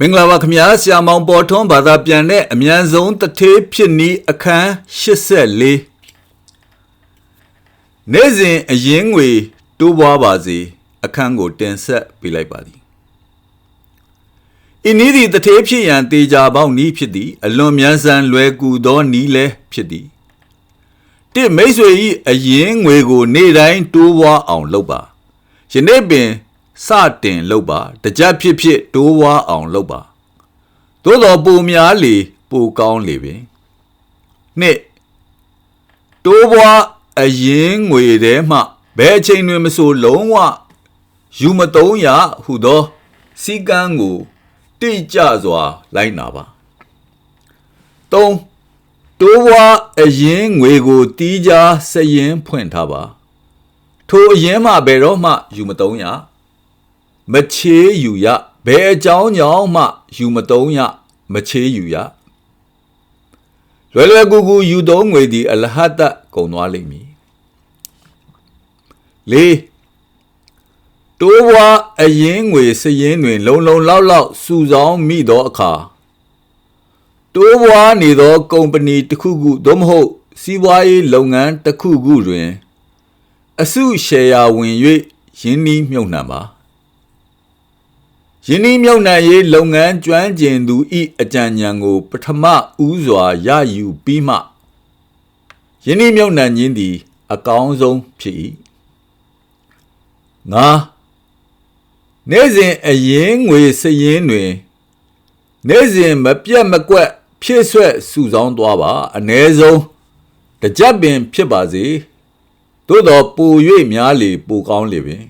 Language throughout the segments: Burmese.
မင်္ဂလာပါခင်ဗျာဆရာမောင်ပေါ်ထွန်းဘာသာပြန်တဲ့အမြန်ဆုံးတထေးဖြစ်နီးအခန်း84နေ့စဉ်အရင်ငွေတိုးပွားပါစေအခန်းကိုတင်ဆက်ပေးလိုက်ပါသည်ဤနည်းသည်တထေးဖြစ်ရန်တေချာပေါက်နီးဖြစ်သည်အလွန်မြန်ဆန်လွယ်ကူသောနီးလည်းဖြစ်သည်တစ်မိတ်ဆွေ၏အရင်ငွေကို နေ့တိုင်းတိုးပွားအောင်လုပ်ပါယနေ့ပင် စတင်လုပ်ပါတကြက်ဖြစ်ဖြစ်တိုးဝါအောင်လုပ်ပါသို့တော်ပုံများလေပိုကောင်းလေပင်နှစ်တိုးပွားအရင်ငွေထဲမှဘယ်အချိန်တွင်မဆိုလုံးဝယူမတုံးရဟုသောစီကန်းကိုတိကျစွာလိုက်နာပါ၃တိုးပွားအရင်ငွေကိုတီးကြားစရင်ဖွင့်ထားပါထိုအရင်မှဘယ်တော့မှယူမတုံးရ မချေးယူရဘယ်အကြောင်းကြောင့်မှယူမတုံးရမချေးယူရလွယ်လွယ်ကူကူယူသုံးငွေသည်အလဟတ်တကုန်သွားလိမ့်မည်လေးတိုးဘွားအရင်ငွေစရင်တွင် လုံလုံလောက်လောက်စုဆောင်းမိသောအခါတိုးဘွားနေသောကုမ္ပဏီတစ်ခုခုသို့မဟုတ် စီးပွားရေးလုပ်ငန်းတစ်ခုခုတွင် အစုရှယ်ယာဝင်၍ရင်းနှီးမြုပ်နှံပါ ယင်းဤမြုပ်နှံရေးလုပ်ငန်းကျွမ်းကျင်သူဤအကြံဉာဏ်ကို ပထမဦးစွာရယူပြီးမှယင်းဤမြုပ်နှံခြင်းသည် အကောင်းဆုံးဖြစ်၏ငါနေ့စဉ်အရင်ငွေစရင်တွင်နေ့စဉ်မပြတ်မကွက် ဖြစ်ဆွဲစုဆောင်းသွားပါအ ਨੇ ဆုံးတကြက်ပင်ဖြစ်ပါစေသို့တော်ပို၍များလေပိုကောင်းလေပင်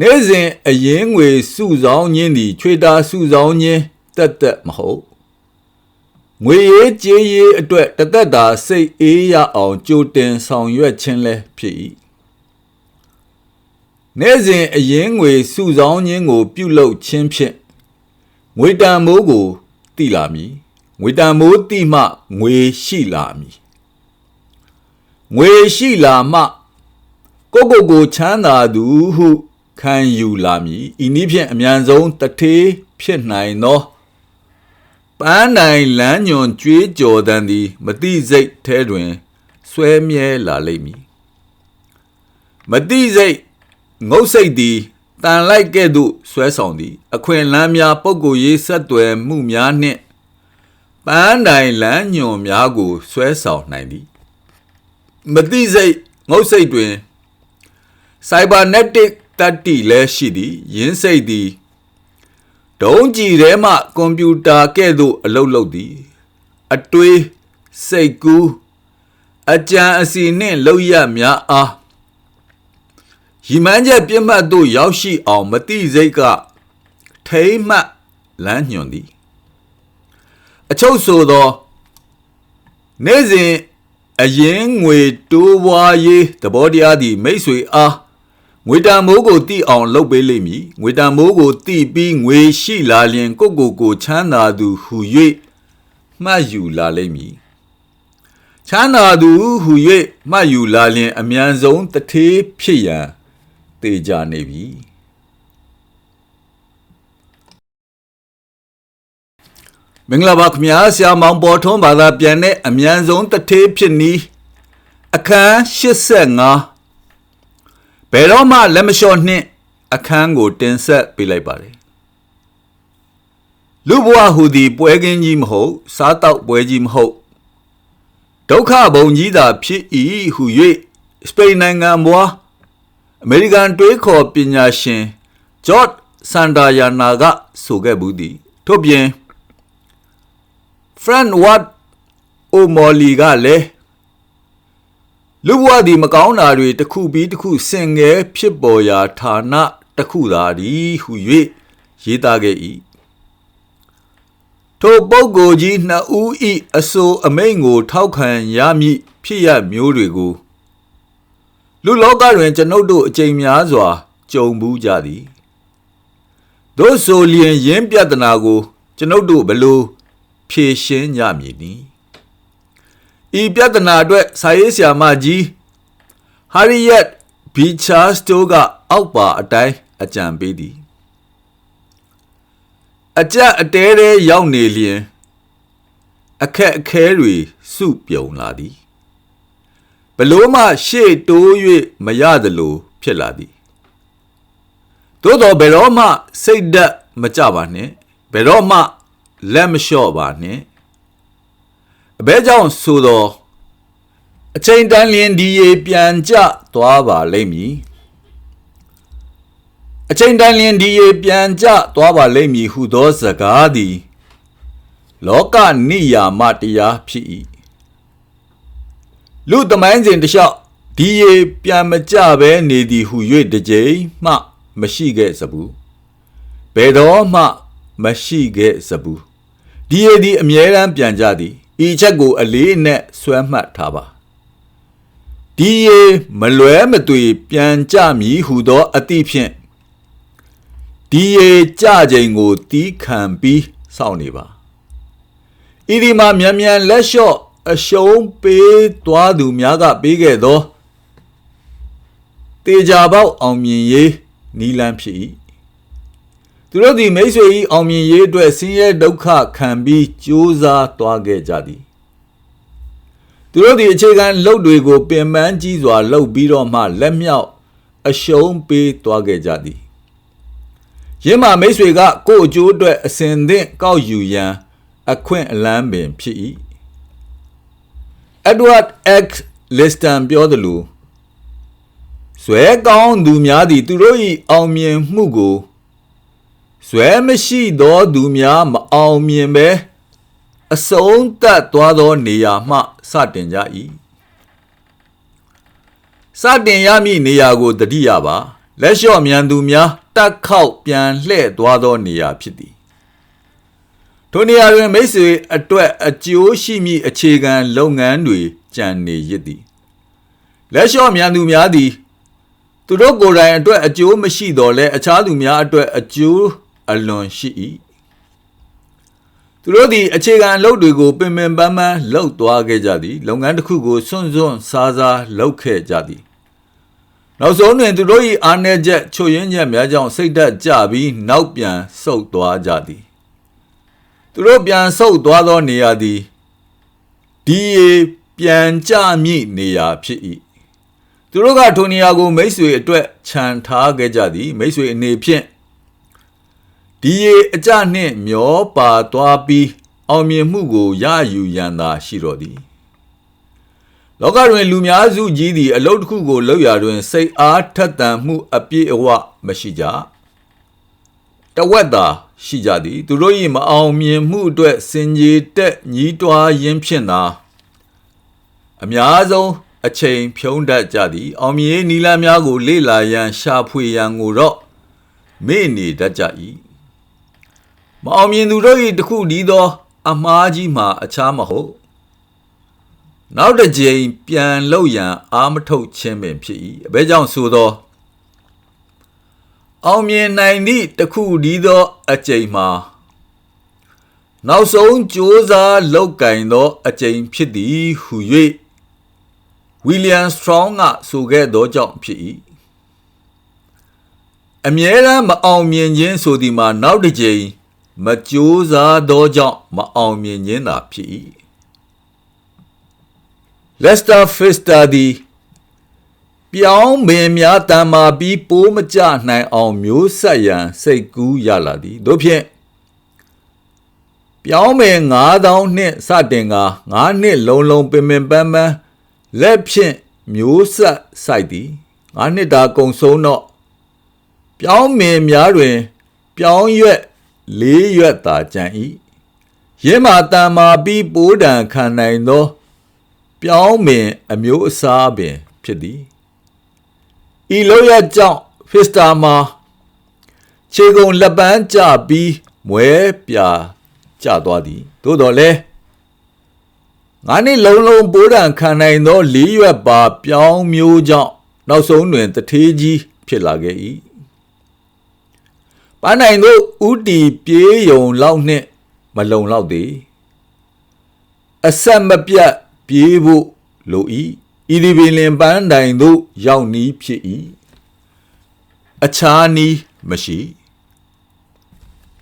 နေ့စဉ်အရင်ငွေစုဆောင်ခြင်းသည်ချွေတာစုဆောင်ခြင်းတက်တက်မဟုတ်ငွေရေးကြေးရေးအတွက်တသက်တာစိတ်အေးရအောင်ကြိုတင်ဆောင်ရွက်ခြင်းလည်းဖြစ်၏နေ့စဉ်အရင်ငွေစုဆောင်ခြင်းကို ပြုလုပ်ခြင်းဖြင့်ငွေတန်မိုးကိုတိလာမည်ငွေတန်မိုးတိမှငွေရှိလာမည်ငွေရှိလာမှကိုကိုကိုချမ်းသာသူဟု ခံယူလာမည်ဤနည်းဖြင့်အမြန်ဆုံးတထေးဖြစ်နိုင်သောပန်းနိုင်လမ်းညွန်ကြွေးကြော်တန်သည်မတိစိတ်ထဲတွင်ဆွဲမြဲလာလိမ့်မည်မတိစိတ်ငုတ်စိတ်သည်တန်လိုက်ကဲ့သို့ဆွဲဆောင်သည် အခွင့်လမ်းများပုဂ္ဂိုလ်ရေးဆက်သွယ်မှုများနှင့်ပန်းတိုင်လမ်းညွန်များကိုဆွဲဆောင်နိုင်သည်မတိစိတ်ငုတ်စိတ်တွင် cybernetic တတ္တိလည်းရှိသည်ယင်းစိတ်သည်ဒုံးကြည်ထဲမှကွန်ပျူတာကဲ့သို့အလုပ်လုပ်သည် အတွေးစိတ်ကူးအကြံအစီနှင့်လောက်ရများအားရီမန်းချက်ပြတ်မှတ်သို့ရောက်ရှိအောင်မတိစိတ်ကထိမ့်မှတ်လမ်းညွန်သည် အချုပ်ဆိုသောနေ့စဉ်အရင်ငွေတိုးပွားရေးသဘောတရားသည်မိတ်ဆွေအား ငွေတန်မိုးကိုတိအောင်လုပ်ပေးလိမ့်မည်ငွေတန်မိုးကိုတိပြီးငွေရှိလာလျင်ကိုကိုကိုချမ်းသာသူဟု၍မှတ်ယူလာလိမ့်မည်ချမ်းသာသူဟု၍မှတ်ယူလာလျင်အမြန်ဆုံးတထေးဖြစ်ရန်တေကြနေပြီမင်္ဂလာပါခင်ဗျာဆရာမောင်ပေါ်ထွန်းဘာသာပြန်တဲ့အမြန်ဆုံးတထေးဖြစ်နီးအခန်း85 ဘယ်တော့မှလက်မလျှော့နှင့်အခန်းကိုတင်ဆက်ပေးလိုက်ပါတယ်လူဘဝဟူသည်ပွဲကင်းကြီးမဟုတ် စားတောက်ပွဲကြီးမဟုတ်ဒုက္ခဘုံကြီးသာဖြစ်၏ဟု၍စပိန်နိုင်ငံဘွားအမေရိကန်တွေးခေါ်ပညာရှင်ဂျော့ဆန်ဒါယာနာကဆိုခဲ့ဘူးသည်ထို့ပြင်ဖရန်ဝတ်အိုမော်လီကလည်း လူဘဝသည်မကောင်းတာတွေတစ်ခုပြီးတစ်ခုဆင်ငယ်ဖြစ်ပေါ်ရာဌာနတစ်ခုသာသည်ဟု၍ရေးသားခဲ့၏ထိုပုဂ္ဂိုလ်ကြီးနှစ်ဦး၏အဆိုအမိန့်ကို ထောက်ခံရမည်ဖြစ်ရမျိုးတွေကိုလူလောကတွင်ကျွန်ုပ်တို့အကြိမ်များစွာကြုံဘူးကြသည်တို့ဆိုလျင်ယင်းပြဿနာကို ကျွန်ုပ်တို့ဘလို့ဖြေရှင်းကြမည်နည်း ဤပြဿနာအတွက်စာရေးဆရာမကြီးဟာရီယက်ဘီချာစတိုကအောက်ပါအတိုင်းအကြံပေးသည်အကြက်အတဲတဲရောက်နေလျင်အခက်အခဲတွေစုပြုံလာသည်ဘလို့မှရှေ့တိုး၍မရသလိုဖြစ်လာသည်သို့တော်ဘယ်တော့မှစိတ်ဓာတ်မကြပါနဲ့ဘယ်တော့မှလက်မလျှော့ပါနဲ့ အဘဲကြောင့်ဆိုတော့အချိန်တန်လျင်ဒီရေပြန်ကျသွားပါလိမ့်မည်အချိန်တန်လျင်ဒီရေပြန်ကျသွားပါလိမ့်မည်ဟုသောစကားသည်လောကနိယာမတရားဖြစ်၏လူသမိုင်းစဉ်တစ်လျှောက်ဒီရေပြန်မကြဘဲနေသည်ဟု၍တစ်ကြိမ်မှ မရှိခဲ့စဘူးဘယ်တော့မှ မရှိခဲ့စဘူးဒီရေဒီအမြဲတမ်းပြန်ကြသည် ဤချက်ကို အလေးနဲ့ဆွဲမှတ်ထားပါဒီရေမလွဲမသွေပြန်ကြမည်ဟုသောအသည့်ဖြင့်ဒီရေကြချိန်ကိုတီးခံပြီးစောင့်နေပါဤဒီမှာမြန်မြန်လက်လျှော့အရှုံးပေးသွားသူများကပေးခဲ့သောတေချာပေါက်အောင်မြင်ရေးနီလန်းဖြစ်၏ သူတို့သည်မိတ်ဆွေ၏အောင်မြင်ရေးအတွက်ဆင်းရဲဒုက္ခခံပြီးကြိုးစားသွားခဲ့ကြသည်သူတို့သည်အခြေခံလုပ်တွေကိုပင်ပန်းကြီးစွာလုပ်ပြီးတော့မှလက်မြောက်အရှုံးပေးသွားခဲ့ကြသည်ရင်းမာမိတ်ဆွေကကိုယ့်အကျိုးအတွက်အစဉ်သင့်ကောက်ယူရန်အခွင့်အလမ်းပင်ဖြစ်၏ Edward X Liston ပြောသလိုဇွဲကောင်းသူများသည်သူတို့၏အောင်မြင်မှုကို ဇွဲမရှိသောသူများမအောင်မြင်ပဲအဆုံးသတ်သွားသောနေရာမှစတင်ကြ၏စတင်ရမည့်နေရာကိုတတိယပါလက်လျှော့မြန်သူများတက်ခောက်ပြန်လှဲ့သွားသောနေရာဖြစ်သည်ထိုနေရာတွင်မိတ်ဆွေအတွက်အကျိုးရှိမည့်အခြေခံလုပ်ငန်းတွေကြံနေရစ်သည်လက်လျှော့မြန်သူများသည် သူတို့ကိုယ်တိုင်အတွက်အကျိုးမရှိတော့လဲအခြားသူများအတွက်အကျိုး အလွန်ရှိ၏သူတို့သည်အခြေခံအလုပ်တွေကိုပင်ပင်ပန်းပန်းလုပ်သွားခဲ့ကြသည်လုပ်ငန်းတစ်ခုကိုစွန့်စွန့်စားစားလုပ်ခဲ့ကြသည်နောက်ဆုံးတွင်သူတို့၏အာဏာချက်ချွတ်ယင်းချက်များကြောင့်စိတ်ဓာတ်ကျပြီးနောက်ပြန်ဆုတ်သွားကြသည်သူတို့ပြန်ဆုတ်သွားသောနေရာသည်ဒီရေပြန်ကြမည့်နေရာဖြစ်၏သူတို့ကထိုနေရာကိုမိတ်ဆွေအတွက်ခြံထားခဲ့ကြသည်မိတ်ဆွေအနေဖြင့် ဒီရေအကြနှင့်မျောပါသွားပြီးအောင်မြင်မှုကိုရယူရန်သာရှိတော်သည်လောကတွင်လူများစုကြီးသည်အလုတ်တစ်ခုကိုလုပ်ရာတွင် စိတ်အားထက်သန်မှုအပြည့်အဝမရှိကြတဝက်သာရှိကြသည် သူတို့၏မအောင်မြင်မှုအတွက်စင်ကြီးတက်ညီးတွားရင်းဖြင့်သာအများဆုံးအချိန်ဖြုံးတတ်ကြသည် အောင်မြင်နီလာများကိုလေ့လာရန်ရှာဖွေရန်ကိုတော့မေ့နေတတ်ကြ၏ မအောင်မြင်သူတို့၏တခုဒီသော အမှားကြီးမှာအခြားမဟုတ်နောက်တစ်ကြိမ်ပြန်လို့ရန်အာမထုတ်ခြင်းပင်ဖြစ်၏အဘဲကြောင့်ဆိုသောအောင်မြင်နိုင်သည့်တခုဒီသောအကြိမ်မှာနောက်ဆုံးကြိုးစားလောက်ကင်သောအကြိမ်ဖြစ်သည်ဟု၍ဝီလျံစထရောင်းကဆိုခဲ့သောကြောင့်ဖြစ်၏အမြဲတမ်းမအောင်မြင်ခြင်းဆိုသည်မှာနောက်တစ်ကြိမ် မကြိုးစားသောကြောင့်မအောင်မြင်ခြင်းသာဖြစ်၏လက်စတာဖစ်တာဒီပြောင်းပင်များတန်မာပြီးပိုးမကြနိုင်အောင်မျိုးဆက်ရန်စိတ်ကူးရလာသည်တို့ဖြင့်ပြောင်းပင်9000နှစ်စတင်က9နှစ်လုံးလုံးပင်ပင်ပန်းပန်းလက်ဖြင့်မျိုးဆက်ဆိုင်သည်9နှစ်တာကုံဆုံးတော့ပြောင်းပင်များတွင် ပြောင်းရွက် လေးရွက်သာကြံ၏ရင်းမာတန်မာပြီးပိုးတံခံနိုင်သော ပြောင်းပင်အမျိုးအစားပင်ဖြစ်သည်ဤလိုရကြောင့်ဖစ္စတာမှာခြေကုံလက်ပန်းကျပြီးမွဲပြာကျသွားသည်သို့တော်လည်းငါနှစ်လုံးလုံးပိုးတံခံနိုင်သောလေးရွက်ပါ ပြောင်းမျိုးကြောင့်နောက်ဆုံးတွင်တထေးကြီးဖြစ်လာခဲ့၏ ပန်းနိုင်တို့ဥတီပြေးယုံလောက်နှင့်မလုံလောက်သေးအဆက်မပြတ်ပြေးဖို့လို၏ဤဒီပင်လင်ပန်းတိုင်သို့ရောက်နီးဖြစ်၏အခြားနီးမရှိ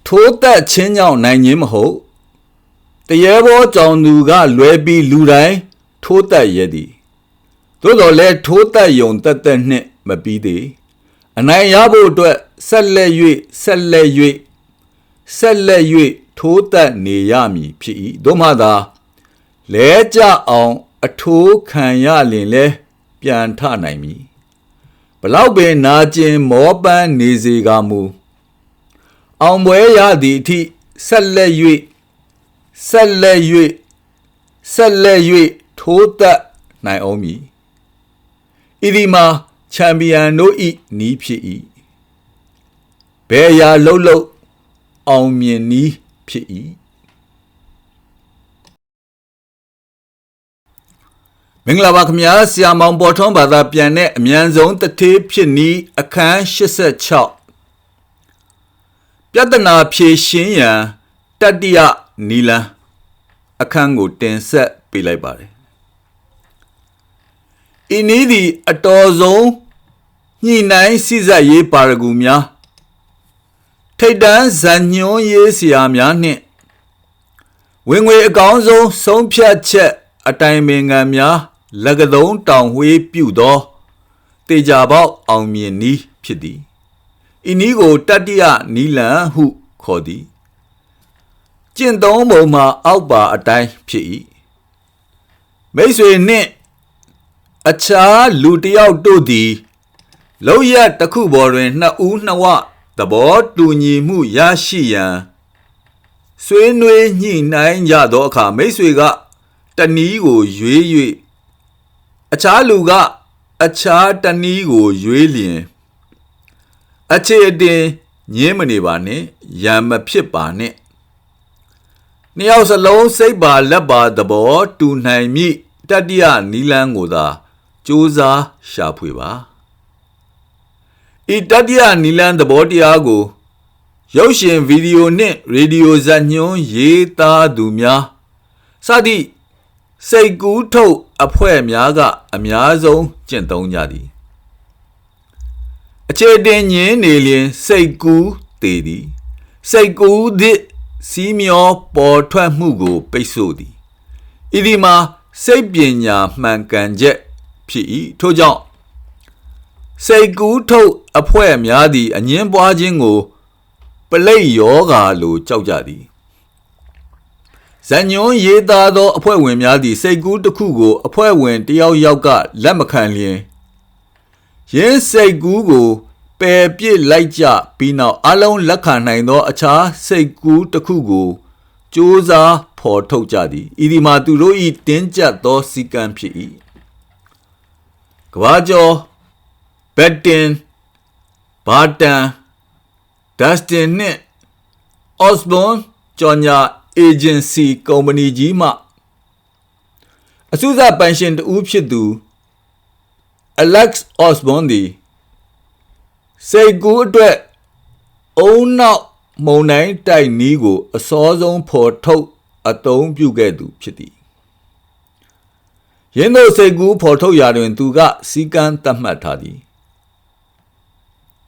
ထိုထိုးသက်ချင်းကြောင့်နိုင်ခြင်းမဟုတ်တရေဘောကြောင့်သူကလွဲပြီးလူတိုင်းထိုးသက်ရသည်သို့တော်လည်းထိုးသက်ယုံတက်တက်နှင့်မပြီးသေးအနိုင်ရဖို့အတွက် ဆက်လက်၍ဆက်လက်၍ဆက်လက်၍ထိုးသက်နေရမည်ဖြစ်၏သို့မှသာလဲကြအောင်အထိုးခံရလင်လဲပြန်ထနိုင်မည်ဘလောက်ပင်နာကျင်မောပန်းနေစေကမူအောင်ပွဲရသည့်အထိဆက်လက်၍ဆက်လက်၍ဆက်လက်၍ထိုးသက်နိုင်အောင်မည်ဤဒီမှာချန်ပီယံတို့ဤနီးဖြစ်၏ ဘယ်အရာလှုပ်လှုပ်အောင်မြင်နီးဖြစ်၏မင်္ဂလာပါခင်ဗျာဆရာမောင်ပေါ်ထွန်းဘာသာပြန်တဲ့အမြန်ဆုံးတထေးဖြစ်နီးအခန်း86ပြဿနာဖြေရှင်းရန်တတ္တိယနီလန်အခန်းကိုတင်ဆက်ပေးလိုက်ပါတယ်ဤနည်းသည်အတော်ဆုံးညှိနှိုင်းစိစက်ရေးပါရဂူများ ထိတ်တန်းဇန်ညွန်းရေးဆရာများနှင့်ဝင်ငွေအကောင်းဆုံးဆုံးဖြတ်ချက် အတိုင်ပင်ခံများလက်ကသုံးတောင်ဝေးပြုသောတေကြပေါက်အောင်မြင်နည်းဖြစ်သည်ဤနည်းကိုတတ္တိယနီလန်ဟုခေါ်သည်ကျင့်သုံးပုံမှာအောက်ပါအတိုင်းဖြစ်၏မိတ်ဆွေနှင့်အခြားလူတစ်ယောက်တို့သည်လောက်ရတစ်ခုပေါ်တွင်နှစ်ဦးနှစ်ဝ သဘောတူညီမှုရရှိရန်ဆွေးနွေးညှိနှိုင်းကြသောအခါမိတ်ဆွေကတနည်းကိုရွေး၍အခြားလူက အခြားတနည်းကိုရွေးလျင်အခြေအတင်ညင်းမနေပါနဲ့ရံမဖြစ်ပါနဲ့နှစ်ယောက်စလုံးစိတ်ပါလက်ပါသဘောတူနိုင်မိတတ္တိယနီလန်းကိုသာစူးစားရှာဖွေပါ ဤတတ္တိယနီလန်းသဘောတရားကိုရုပ်ရှင်ဗီဒီယိုနှင့်ရေဒီယိုဇာတ်ညွှန်းရေးသားသူများစသည့်စိတ်ကူးထုတ်အဖွဲ့များကအများဆုံးကျင့်သုံးကြသည်အခြေတင်ညင်းနေလျင်စိတ်ကူးတည်သည်စိတ်ကူးသည့်စီးမျောပေါ်ထွက်မှုကိုပိတ်ဆို့သည်ဤဒီမှာစိတ်ပညာမှန်ကန်ချက်ဖြစ်၏ထို့ကြောင့် စိတ်ကူးထုတ်အဖွဲ့များသည့်အငင်းပွားခြင်းကို ပလိတ်ယောဂါလိုကြောက်ကြသည်ဇန်ညွန်ရေးသားသောအဖွဲ့ဝင်များသည့်စိတ်ကူးတစ်ခုကို အဖွဲ့ဝင်တယောက်ယောက်ကလက်မခံလျင်ရင်းစိတ်ကူးကိုပယ်ပြစ်လိုက်ကြပြီးနောက်အလုံးလက်ခံနိုင်သော အခြားစိတ်ကူးတစ်ခုကိုစ조사ဖော်ထုတ်ကြသည်ဤဒီမှာသူတို့၏တင်းကျပ်သောစီကံဖြစ်၏ကဘာကျော် ဘက်တင်ဘာတန်ဒတ်စတင်နှင့်အော့စဘွန်ကျော်ညာအေဂျင်စီကုမ္ပဏီကြီးမှအစုစပိုင်ရှင်တဦးဖြစ်သူ Alex Osborne သည်စိတ်ကူးအတွက်အုံနောက်မုံတိုင်းတိုက်နီးကို အစောဆုံးဖော်ထုတ်အသုံးပြုခဲ့သူဖြစ်သည်ယင်းတို့စိတ်ကူးဖော်ထုတ်ရာတွင် သူကစီကံသတ်မှတ်ထားသည်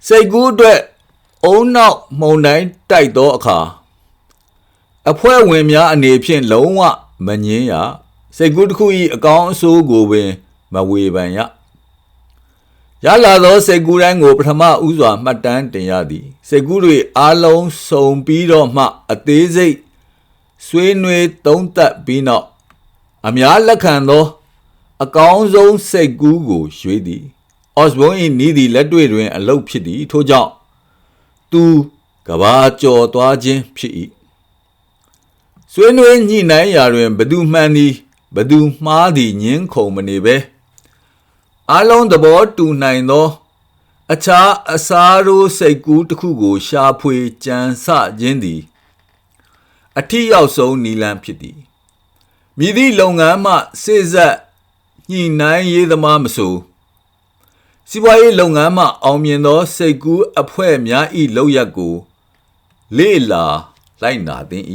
စိတ်ကူးအတွက်အုံနောက်မုံတိုင်းတိုက်သောအခါအဖွဲ့ဝင်များအနေဖြင့်လုံးဝမငင်းရစိတ်ကူးတစ်ခု၏အကောင်းအဆိုးကိုပင်မဝေဖန်ရရလာသောစိတ်ကူးတိုင်းကိုပထမဦးစွာမှတ်တမ်းတင်ရသည်စိတ်ကူးတွေအားလုံးစုံပြီးတော့မှ အသေးစိတ်ဆွေးနွေးသုံးသပ်ပြီးနောက်အများလက်ခံသော အကောင်းဆုံးစိတ်ကူးကိုရွေးသည် အော့စဘွန်၏နီးသည်လက်တွေ့တွင် အလုတ်ဖြစ်သည်ထို့ကြောင့်သူကဘာကြော်သွားခြင်းဖြစ်၏ဆွေးနွေးညှိနှိုင်းရာတွင်ဘသူမှန်သည်ဘသူမှားသည်ညင်းခုန်မနေပဲအလုံးသဘောတူနိုင်သော အခြားအစားရိုးစိတ်ကူးတစ်ခုကို ရှာဖွေကြံစခြင်းသည်အထီးရောက်ဆုံးနီလန်းဖြစ်သည်မြည်သည့်လုပ်ငန်းမှစေစက်ညှိနှိုင်းရေးသမားမဆို စီးပွားရေးလုပ်ငန်းမှအောင်မြင်သော စိတ်ကူးအဖွဲ့များ၏လုပ်ရက်ကို လေ့လာလိုက်နာသင့်၏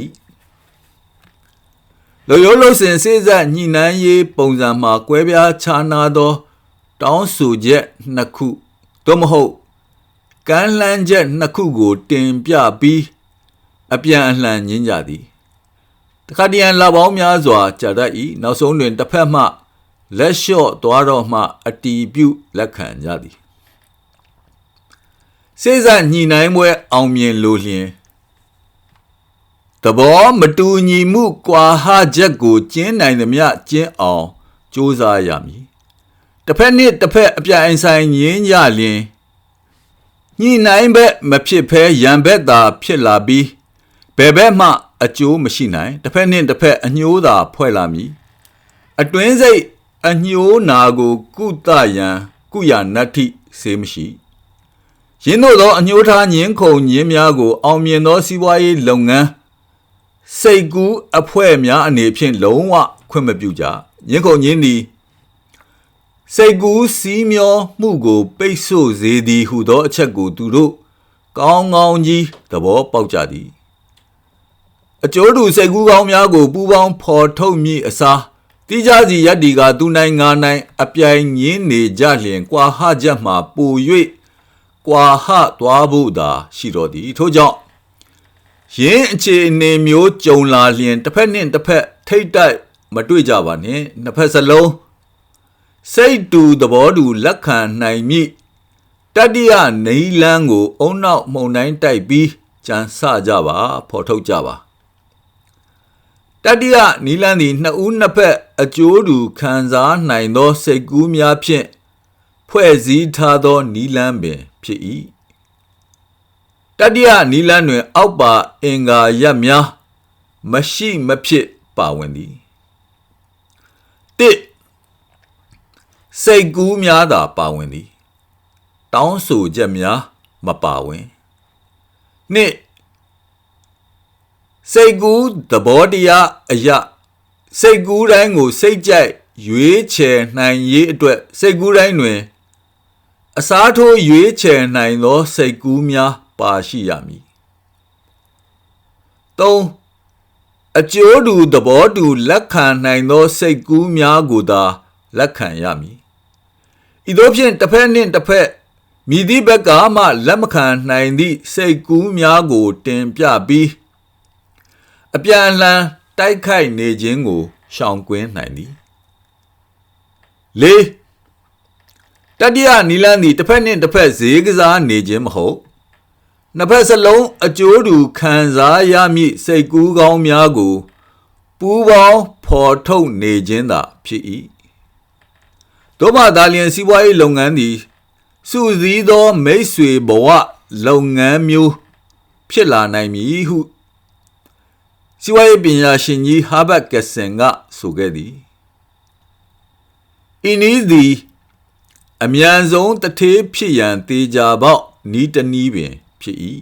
လူရိုးလို့စင်စေစက်ညှိနှိုင်းရေးပုံစံမှာကွဲပြားခြားနားသော တောင်းဆိုချက်နှစ်ခုသို့မဟုတ်ကမ်းလှမ်းချက်နှစ်ခုကို တင်ပြပြီးအပြန်အလှန်ညင်းကြသည်တခါတရံလာပေါင်းများစွာကြာတတ်၏နောက်ဆုံးတွင်တစ်ဖက်မှ လက်လျှော့သွားတော့မှအတီးပြုတ်လက်ခံကြသည်စေစညှိနှိုင်းပွဲအောင်မြင်လိုလျင်တဘောမတူညီမှုကွာဟချက်ကိုကျင်းနိုင်သမျှကျင်းအောင်ကြိုးစားရမည်တစ်ဖက်နှင့်တစ်ဖက်အပြိုင်ဆိုင်ညင်းကြလျင်ညှိနှိုင်းဘက်မဖြစ်ဘဲရံဘက်သာဖြစ်လာပြီးဘယ်ဘက်မှအကျိုးမရှိနိုင်တစ်ဖက်နှင့်တစ်ဖက်အညှိုးသာဖွဲ့လာမည်အတွင်းစိတ် အညှိုးနာကိုကုသရန်ကုရနတ္ထိစေမရှိရင်းတို့သောအညှိုးထားညင်းခုန်ညင်းများကို အောင်မြင်သောစီးပွားရေးလုပ်ငန်းစိတ်ကူးအဖွဲ့များအနေဖြင့်လုံးဝခွင့်မပြုကြညင်းခုန်ညင်းသည်စိတ်ကူးစီးမျောမှုကို ပိတ်ဆို့စေသည်ဟုသောအချက်ကိုသူတို့ကောင်းကောင်းကြီးသဘောပေါက်ကြသည်အကျိုးတူစိတ်ကူးကောင်းများကိုပူပေါင်းဖော်ထုတ်မည်အစား တိကြစီယက်ဒီကသူနိုင်ငါနိုင်အပြိုင်ငင်းနေကြလျင်ကွာဟချက်မှပူ၍ကွာဟသွားဖို့သာရှိတော်သည်ထို့ကြောင့်ယင်းအခြေအနေမျိုးကြုံလာလျင်တစ်ဖက်နှင့်တစ်ဖက်ထိတ်တိုက်မတွေ့ကြပါနဲ့နှစ်ဖက်စလုံးစိတ်တူသဘောတူလက်ခံနိုင်မည်တတိယနေလန်းကို အုံနောက်မှုန်တိုင်းတိုက်ပြီးကြံစကြပါဖော်ထုတ်ကြပါ တတိယနီလန်းသည်နှစ်ဦးနှစ်ဖက်အကျိုးတူခံစားနိုင်သောစိတ်ကူးများဖြင့်ဖွဲ့စည်းထားသောနီလန်းပင်ဖြစ်၏တတိယနီလန်းတွင် အောက်ပါအင်္ဂါရပ်များမရှိမဖြစ်ပါဝင်သည်တစ်စိတ်ကူးများသာပါဝင်သည် တောင်းဆိုချက်များမပါဝင်နှစ် စိတ်ကူးသဘောတရားအရာစိတ်ကူးတိုင်းကိုစိတ်ကြိုက်ရွေးချယ်နိုင်ရေးအတွက်စိတ်ကူးတိုင်းတွင် အစားထိုးရွေးချယ်နိုင်သော စိတ်ကူးများပါရှိရမည်၃အကျိုးတူသဘောတူလက်ခံနိုင်သော စိတ်ကူးများကိုသာလက်ခံရမည်ဤသို့ဖြင့်တစ်ဖက်နှင့်တစ်ဖက်မိသည့်ဘက်ကမှလက်မခံနိုင်သည့်စိတ်ကူးများကို တင်ပြပြီး အပြန်အလှန်တိုက်ခိုက်နေခြင်းကိုရှောင်ကွင်းနိုင်သည်၄တတိယနီလန်းသည်တစ်ဖက်နှင့်တစ်ဖက်ဈေးကစားနေခြင်းမဟုတ်နှစ်ဖက်စလုံးအကျိုးတူခံစားရမည့်စိတ်ကူးကောင်းများကို ပူးပေါင်းဖော်ထုတ်နေခြင်းသာဖြစ်၏တို့မှသာလျှင်စီးပွားရေးလုပ်ငန်းသည်စုစည်းသောမိတ်ဆွေဘဝလုပ်ငန်းမျိုး ဖြစ်လာနိုင်မည်ဟု စီဝါရေးပညာရှင်ကြီးဟာဘတ်ကက်ဆင်ကဆိုခဲ့သည်ဤနည်းသည်အမြန်ဆုံးတထေးဖြစ်ရန်တေချာပေါက်နီးတနည်းပင်ဖြစ်၏